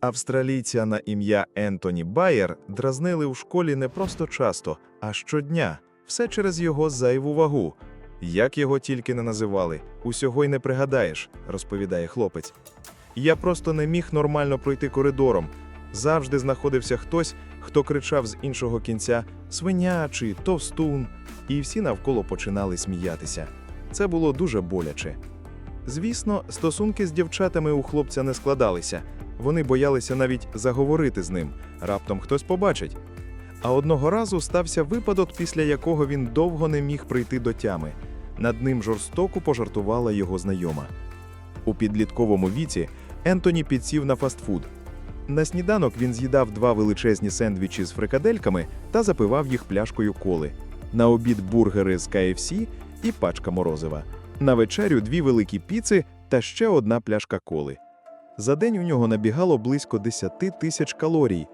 Австралійця на ім'я Ентоні Байер дразнили в школі не просто часто, а щодня, все через його зайву вагу. Як його тільки не називали, усього й не пригадаєш, розповідає хлопець. Я просто не міг нормально пройти коридором. Завжди знаходився хтось, хто кричав з іншого кінця свиня чи товстун, і всі навколо починали сміятися. Це було дуже боляче. Звісно, стосунки з дівчатами у хлопця не складалися. Вони боялися навіть заговорити з ним, раптом хтось побачить. А одного разу стався випадок, після якого він довго не міг прийти до тями. Над ним жорстоко пожартувала його знайома. У підлітковому віці Ентоні підсів на фастфуд. На сніданок він з'їдав два величезні сендвічі з фрикадельками та запивав їх пляшкою коли. На обід бургери з KFC і пачка морозива. На вечерю дві великі піци та ще одна пляшка коли. За день у нього набігало близько 10 тисяч калорій,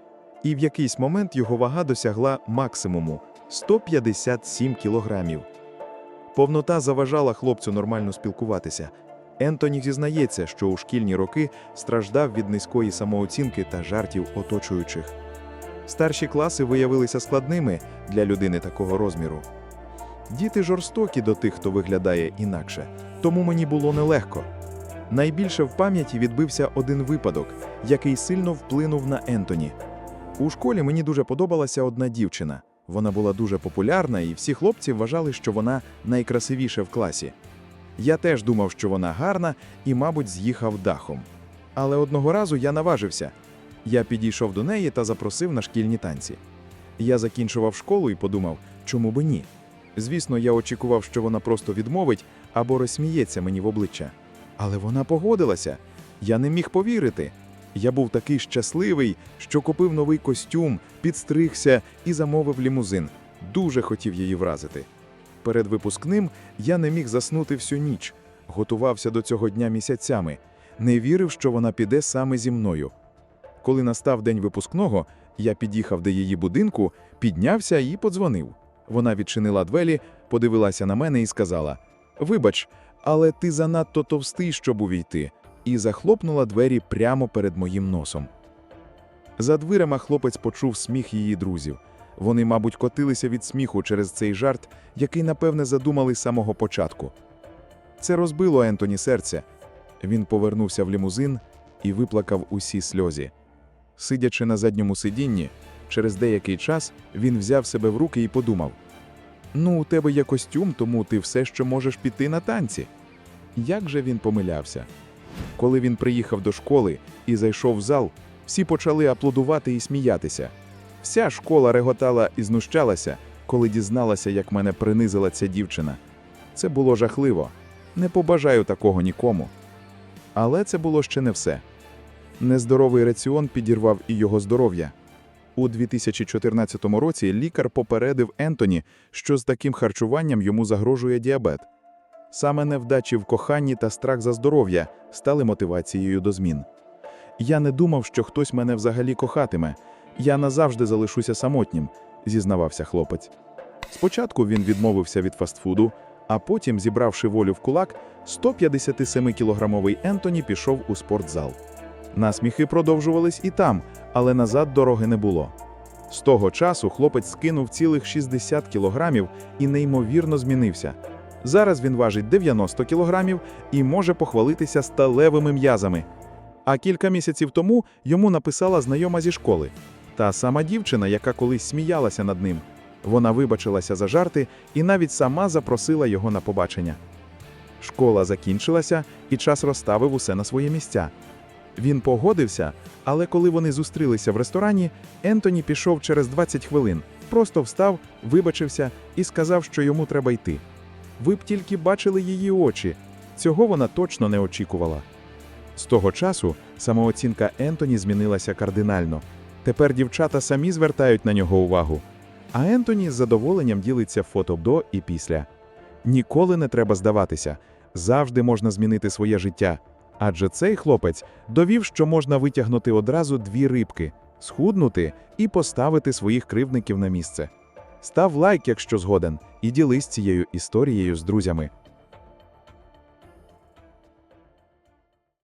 і в якийсь момент його вага досягла максимуму 157 кілограмів. Повнота заважала хлопцю нормально спілкуватися. Ентоні зізнається, що у шкільні роки страждав від низької самооцінки та жартів оточуючих. Старші класи виявилися складними для людини такого розміру. Діти жорстокі до тих, хто виглядає інакше, тому мені було нелегко. Найбільше в пам'яті відбився один випадок, який сильно вплинув на Ентоні. У школі мені дуже подобалася одна дівчина. Вона була дуже популярна, і всі хлопці вважали, що вона найкрасивіша в класі. Я теж думав, що вона гарна і, мабуть, з'їхав дахом. Але одного разу я наважився. Я підійшов до неї та запросив на шкільні танці. Я закінчував школу і подумав, чому би ні. Звісно, я очікував, що вона просто відмовить або розсміється мені в обличчя. Але вона погодилася. Я не міг повірити. Я був такий щасливий, що купив новий костюм, підстригся і замовив лімузин. Дуже хотів її вразити. Перед випускним я не міг заснути всю ніч, готувався до цього дня місяцями, не вірив, що вона піде саме зі мною. Коли настав день випускного, я під'їхав до її будинку, піднявся і подзвонив. Вона відчинила двері, подивилася на мене і сказала: Вибач, але ти занадто товстий, щоб увійти, і захлопнула двері прямо перед моїм носом. За дверима хлопець почув сміх її друзів. Вони, мабуть, котилися від сміху через цей жарт, який, напевне, задумали з самого початку. Це розбило Ентоні серце. Він повернувся в лімузин і виплакав усі сльозі. Сидячи на задньому сидінні, через деякий час він взяв себе в руки і подумав: Ну, у тебе є костюм, тому ти все ще можеш піти на танці. Як же він помилявся? Коли він приїхав до школи і зайшов в зал, всі почали аплодувати і сміятися. Вся школа реготала і знущалася, коли дізналася, як мене принизила ця дівчина. Це було жахливо. Не побажаю такого нікому. Але це було ще не все. Нездоровий раціон підірвав і його здоров'я. У 2014 році лікар попередив Ентоні, що з таким харчуванням йому загрожує діабет. Саме невдачі в коханні та страх за здоров'я стали мотивацією до змін. Я не думав, що хтось мене взагалі кохатиме. Я назавжди залишуся самотнім, зізнавався хлопець. Спочатку він відмовився від фастфуду, а потім, зібравши волю в кулак, 157-кілограмовий Ентоні пішов у спортзал. Насміхи продовжувались і там, але назад дороги не було. З того часу хлопець скинув цілих 60 кілограмів і неймовірно змінився. Зараз він важить 90 кілограмів і може похвалитися сталевими м'язами. А кілька місяців тому йому написала знайома зі школи. Та сама дівчина, яка колись сміялася над ним. Вона вибачилася за жарти і навіть сама запросила його на побачення. Школа закінчилася, і час розставив усе на свої місця. Він погодився, але коли вони зустрілися в ресторані, Ентоні пішов через 20 хвилин, просто встав, вибачився і сказав, що йому треба йти. Ви б тільки бачили її очі. Цього вона точно не очікувала. З того часу самооцінка Ентоні змінилася кардинально. Тепер дівчата самі звертають на нього увагу. А Ентоні з задоволенням ділиться фото до і після. Ніколи не треба здаватися, завжди можна змінити своє життя. Адже цей хлопець довів, що можна витягнути одразу дві рибки, схуднути і поставити своїх кривдників на місце. Став лайк, якщо згоден, і ділись цією історією з друзями.